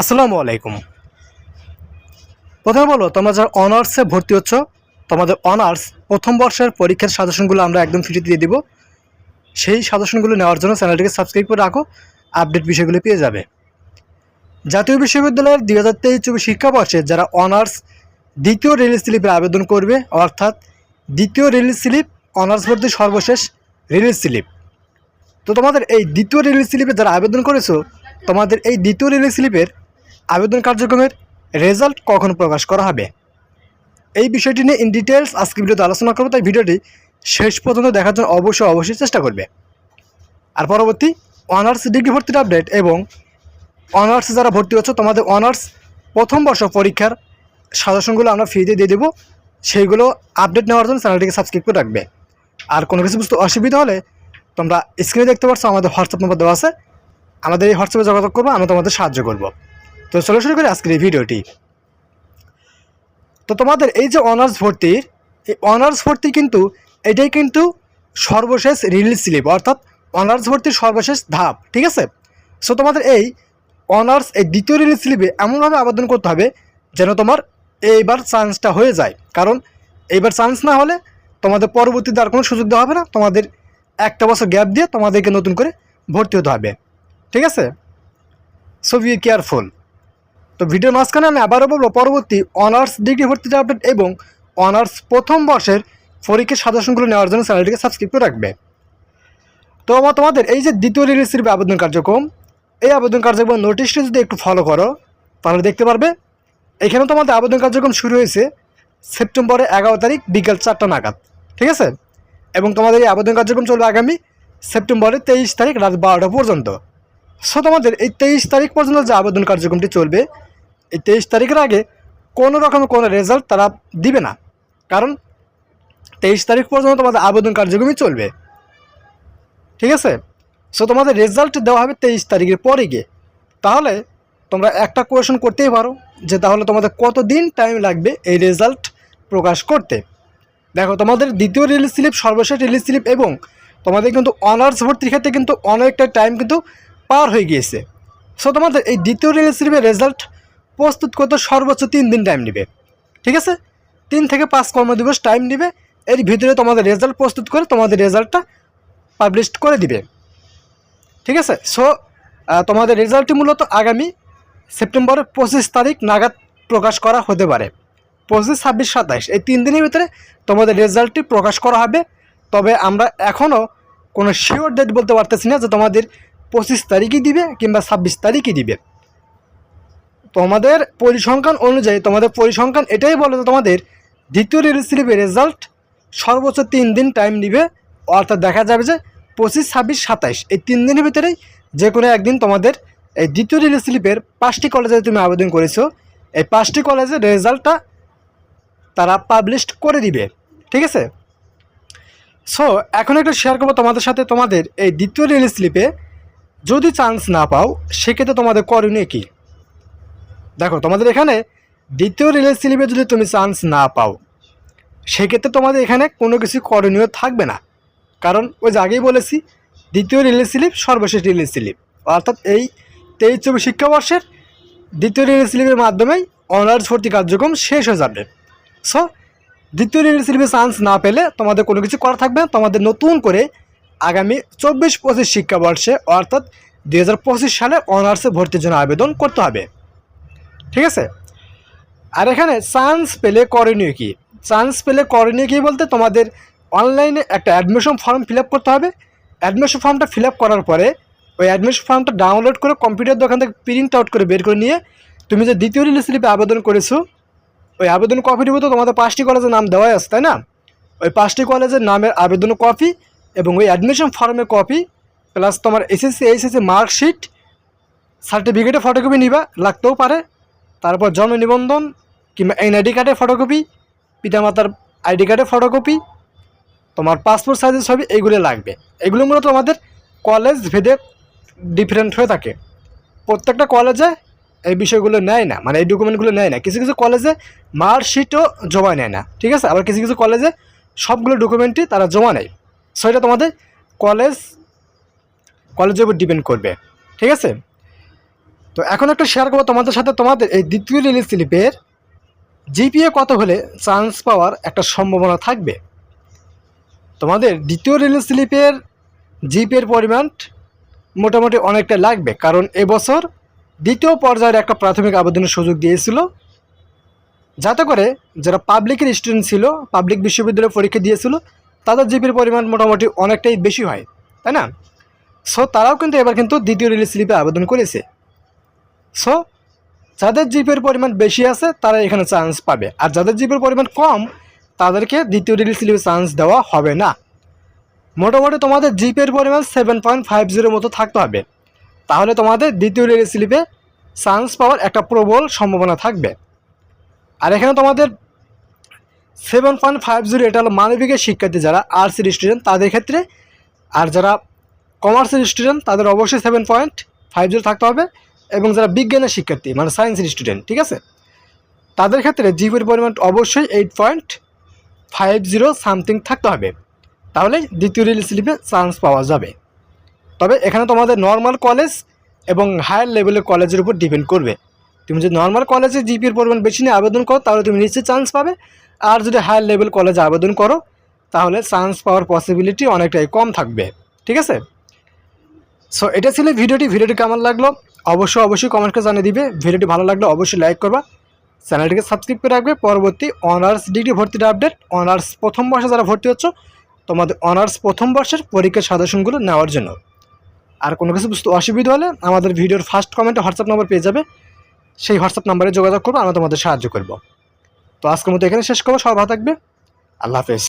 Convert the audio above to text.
আসসালামু আলাইকুম। প্রথমে বলো, তোমরা যারা অনার্সে ভর্তি হচ্ছ, তোমাদের অনার্স প্রথম বর্ষের পরীক্ষার সাজেশনগুলো আমরা একদম ফ্রিতে দিয়ে দিব। সেই সাজেশনগুলো নেওয়ার জন্য চ্যানেলটিকে সাবস্ক্রাইব করে রাখো আপডেট বিষয়গুলো পেয়ে যাবে। জাতীয় বিশ্ববিদ্যালয়ের দুই হাজার তেইশ চব্বিশ শিক্ষাবর্ষে যারা অনার্স দ্বিতীয় রিলিজ স্লিপে আবেদন করবে, অর্থাৎ দ্বিতীয় রিলিজ স্লিপ অনার্স ভর্তি সর্বশেষ রিলিজ স্লিপ তো তোমাদের এই দ্বিতীয় রিলিজ স্লিপে যারা আবেদন করেছ, তোমাদের এই দ্বিতীয় রিলিজ স্লিপের আবেদন কার্যক্রমের রেজাল্ট কখন প্রকাশ করা হবে? এই বিষয়টি নিয়ে ইন ডিটেলস আজকে ভিডিওতে আলোচনা করব, তাই ভিডিওটি শেষ পর্যন্ত দেখার জন্য অবশ্যই অবশ্যই চেষ্টা করবে। আর পরবর্তী অনার্স ডিগ্রি ভর্তির আপডেট এবং অনার্স যারা ভর্তি হচ্ছে, তোমাদের অনার্স প্রথম বর্ষ পরীক্ষার সাজেশনগুলো আমরা ফ্রিতে দিয়ে দেবো। সেইগুলো আপডেট নেওয়ার জন্য চ্যানেলটিকে সাবস্ক্রাইব করে রাখবে। আর কোনো কিছু বুঝতে অসুবিধা হলে তোমরা স্ক্রিনে দেখতে পাচ্ছ আমাদের হোয়াটসঅ্যাপ নম্বর দেওয়া আছে। আমাদের এই হোয়াটসঅ্যাপে যোগাযোগ করব, আমরা তোমাদের সাহায্য করব। তো চলো শুরু করি আজকের এই ভিডিওটি। তো তোমাদের এই যে অনার্স ভর্তির এই অনার্স ভর্তি কিন্তু, এটাই কিন্তু সর্বশেষ রিলিজ স্লিপ অর্থাৎ অনার্স ভর্তির সর্বশেষ ধাপ, ঠিক আছে? সো তোমাদের এই অনার্স, এই দ্বিতীয় রিলিজ স্লিপে এমনভাবে আবেদন করতে হবে যেন তোমার এইবার চান্সটা হয়ে যায়। কারণ এইবার চান্স না হলে তোমাদের পরবর্তীতে আর কোনো সুযোগ দেওয়া হবে না। তোমাদের একটা বছর গ্যাপ দিয়ে তোমাদেরকে নতুন করে ভর্তি হতে হবে। ঠিক আছে? সো বি কেয়ারফুল তো ভিডিও মাঝখানে আমি আবারও বলব, পরবর্তী অনার্স ডিগ্রি ভর্তির আপডেট এবং অনার্স প্রথম বর্ষের পরীক্ষার সাজেশনগুলো নেওয়ার জন্য চ্যানেলটিকে সাবস্ক্রাইব করে রাখবে। তো আমার তোমাদের এই যে দ্বিতীয় রিলিজ আবেদন কার্যক্রম, এই আবেদন কার্যক্রম নোটিশটি যদি একটু ফলো করো, তাহলে দেখতে পারবে এখানে তোমাদের আবেদন কার্যক্রম শুরু হয়েছে সেপ্টেম্বরের এগারো তারিখ বিকাল চারটা নাগাদ, ঠিক আছে? এবং তোমাদের এই আবেদন কার্যক্রম চলবে আগামী সেপ্টেম্বরের তেইশ তারিখ রাত বারোটা পর্যন্ত। সো তোমাদের এই তেইশ তারিখ পর্যন্ত যে আবেদন কার্যক্রমটি চলবে এই তেইশ তারিখের আগে কোনো রকম কোনো রেজাল্ট তারা দিবে না। কারণ তেইশ তারিখ পর্যন্ত তোমাদের আবেদন কার্যক্রমই চলবে। ঠিক আছে? সো তোমাদের রেজাল্ট দেওয়া হবে তেইশ তারিখের পরে গিয়ে। তাহলে তোমরা একটা কোয়েশন করতেই পারো যে তাহলে তোমাদের কত দিন টাইম লাগবে এই রেজাল্ট প্রকাশ করতে। দেখো, তোমাদের দ্বিতীয় রিলিজ স্লিপ সর্বশেষ রিলিজ স্লিপ এবং তোমাদের কিন্তু অনার্স ভর্তির ক্ষেত্রে কিন্তু অনেকটা টাইম কিন্তু পার হয়ে গিয়েছে। সো তোমাদের এই দ্বিতীয় রিলিজ স্লিপের রেজাল্ট প্রস্তুত করতে সর্বোচ্চ তিন দিন টাইম নেবে। ঠিক আছে? তিন থেকে পাঁচ কর্মদিবস টাইম নেবে। এর ভিতরে তোমাদের রেজাল্ট প্রস্তুত করে তোমাদের রেজাল্টটা পাবলিশ করে দিবে। ঠিক আছে? সো তোমাদের রেজাল্টটি মূলত আগামী সেপ্টেম্বরের পঁচিশ তারিখ নাগাদ প্রকাশ করা হতে পারে। পঁচিশ, ছাব্বিশ, সাতাইশ, এই তিন দিনের ভিতরে তোমাদের রেজাল্টটি প্রকাশ করা হবে। তবে আমরা এখনও কোনো শিওর ডেট বলতে পারতেছি না যে তোমাদের পঁচিশ তারিখই দিবে কিংবা ছাব্বিশ তারিখই দিবে। তোমাদের পরিসংখ্যান অনুযায়ী, তোমাদের পরিসংখ্যান এটাই বলে তোমাদের দ্বিতীয় রিলিজ স্লিপের রেজাল্ট সর্বোচ্চ তিন দিন টাইম নিবে। অর্থাৎ দেখা যাবে যে পঁচিশ, ছাব্বিশ, সাতাইশ, এই তিন দিনের ভিতরেই যে কোনো একদিন তোমাদের এই দ্বিতীয় রিলিজ স্লিপের পাঁচটি কলেজে তুমি আবেদন করেছ। এই পাঁচটি কলেজের রেজাল্টটা তারা পাবলিশ করে দিবে। ঠিক আছে? সো এখন একটু শেয়ার করব তোমাদের সাথে। তোমাদের এই দ্বিতীয় রিলিজ স্লিপে যদি চান্স না পাও, সেক্ষেত্রে তোমাদের করণীয় কী? দেখো, তোমাদের এখানে দ্বিতীয় রিলিজ স্লিপে যদি তুমি চান্স না পাও, সেক্ষেত্রে তোমাদের এখানে কোনো কিছু করণীয় থাকবে না। কারণ ওই যে আগেই বলেছি, দ্বিতীয় রিলিজ স্লিপ, সর্বশেষ রিলিজ স্লিপ। অর্থাৎ এই তেইশ চব্বিশ শিক্ষাবর্ষের দ্বিতীয় রিলিজ স্লিপের মাধ্যমেই অনার্স ভর্তি কার্যক্রম শেষ হয়ে যাবে। সো দ্বিতীয় রিলিজ স্লিপে চান্স না পেলে তোমাদের কোনো কিছু করা থাকবে না। তোমাদের নতুন করে আগামী চব্বিশ পঁচিশ শিক্ষাবর্ষে, অর্থাৎ দু হাজার পঁচিশ সালে অনার্সে ভর্তির জন্য আবেদন করতে হবে। ঠিক আছে? আর এখানে চান্স পেলে করণীয় কী? চান্স পেলে করণীয় কী বলতে তোমাদের অনলাইনে একটা অ্যাডমিশন ফর্ম ফিল করতে হবে। অ্যাডমিশন ফর্মটা ফিল করার পরে ওই অ্যাডমিশন ফর্মটা ডাউনলোড করে কম্পিউটার দোকান থেকে প্রিন্ট আউট করে বের করে নিয়ে তুমি যে দ্বিতীয় রিলিজ স্লিপে আবেদন করেছ, ওই আবেদন কপির মতো তোমাদের পাঁচটি কলেজের নাম দেওয়াই আছে, তাই না? ওই পাঁচটি কলেজের নামের আবেদন কপি এবং ওই অ্যাডমিশন ফর্মের কপি প্লাস তোমার এসএসসি এইচএসসি মার্কশিট সার্টিফিকেটের ফটোকপি নিবা, লাগতেও পারে। তারপর জন্ম নিবন্ধন কিংবা এনআইডি কার্ডের ফটোকপি পিতামাতার আইডি কার্ডের ফটোকপি তোমার পাসপোর্ট সাইজের ছবি এইগুলো লাগবে। এগুলো মূলত আমাদের কলেজ ভেদে ডিফারেন্ট হয়ে থাকে। প্রত্যেকটা কলেজে এই বিষয়গুলো নেয় না মানে এই ডকুমেন্টগুলো নেয় না। কিছু কিছু কলেজে মার্কশিটও জমা নেয় না, ঠিক আছে? আবার কিছু কিছু কলেজে সবগুলো ডকুমেন্টই তারা জমা নেয়। সো তোমাদের কলেজ কলেজের উপর ডিপেন্ড করবে, ঠিক আছে? তো এখন একটা শেয়ার করব তোমাদের সাথে তোমাদের এই দ্বিতীয় রিলিজ স্লিপের জিপিএ কত হলে চান্স পাওয়ার একটা সম্ভাবনা থাকবে? তোমাদের দ্বিতীয় রিলিজ স্লিপের জিপিএর পরিমাণ মোটামুটি অনেকটা লাগবে, কারণ এবছর দ্বিতীয় পর্যায়ের একটা প্রাথমিক আবেদনের সুযোগ দিয়েছিল। যাতে করে যারা পাবলিকের স্টুডেন্ট ছিল পাবলিক বিশ্ববিদ্যালয়ে পরীক্ষা দিয়েছিল, তাদের জিপির পরিমাণ মোটামুটি অনেকটাই বেশি হয়, তাই না? সো তারাও কিন্তু এবার কিন্তু দ্বিতীয় রিলিজ স্লিপে আবেদন করেছে। সো যাদের জিপের পরিমাণ বেশি আছে, তারা এখানে চান্স পাবে। আর যাদের জিপের পরিমাণ কম, তাদেরকে দ্বিতীয় রিলিজ স্লিপে চান্স দেওয়া হবে না। মোটামুটি তোমাদের জিপের পরিমাণ সেভেন পয়েন্ট ফাইভ জিরোর মতো থাকতে হবে। তাহলে তোমাদের দ্বিতীয় রিলিজ স্লিপে চান্স পাওয়ার একটা প্রবল সম্ভাবনা থাকবে। আর এখানে তোমাদের সেভেন পয়েন্ট ফাইভ জিরো এটা হলো মানবিকের শিক্ষার্থী যারা আর্টসের স্টুডেন্ট তাদের ক্ষেত্রে। আর যারা কমার্সের স্টুডেন্ট তাদের অবশ্যই সেভেন পয়েন্ট ফাইভ জিরো থাকতে হবে। এবং যারা বিজ্ঞানের শিক্ষার্থী মানে সায়েন্সের স্টুডেন্ট ঠিক আছে? তাদের ক্ষেত্রে জিপির পরিমাণ অবশ্যই eight point five zero something থাকতে হবে। তাহলে দ্বিতীয় রিলিজ স্লিপে চান্স পাওয়া যাবে। তবে এখানে তোমাদের নর্মাল কলেজ এবং হায়ার লেভেলের কলেজের উপর ডিপেন্ড করবে। তুমি যদি নর্মাল কলেজে জিপির পরিমাণ বেশি নিয়ে আবেদন করো, তাহলে তুমি নিশ্চয়ই চান্স পাবে। আর যদি হায়ার লেভেল কলেজে আবেদন করো, তাহলে চান্স পাওয়ার পসিবিলিটি অনেকটাই কম থাকবে। ঠিক আছে? সো এটা ছিল ভিডিওটি ভিডিওটি কেমন লাগল? অবশ্যই অবশ্যই কমেন্ট করে জানিয়ে দিবে। ভিডিওটি ভালো লাগলে অবশ্যই লাইক করবা। চ্যানেলটিকে সাবস্ক্রাইব করে রাখবে। পরবর্তী অনার্স ডিগ্রি ভর্তির আপডেট অনার্স প্রথম বর্ষে যারা ভর্তি হচ্ছ, তোমাদের অনার্স প্রথম বর্ষের পরীক্ষার সাজেশনগুলো নেওয়ার জন্য। আর কোনো কিছু বুঝতে অসুবিধা হলে আমাদের ভিডিওর ফার্স্ট কমেন্টে হোয়াটসঅ্যাপ নাম্বার পেয়ে যাবে। সেই হোয়াটসঅ্যাপ নাম্বারে যোগাযোগ করব, আমরা তোমাদের সাহায্য করব। তো আজকের মতো এখানে শেষ করব। সবাই ভালো থাকবে। আল্লাহ হাফেজ।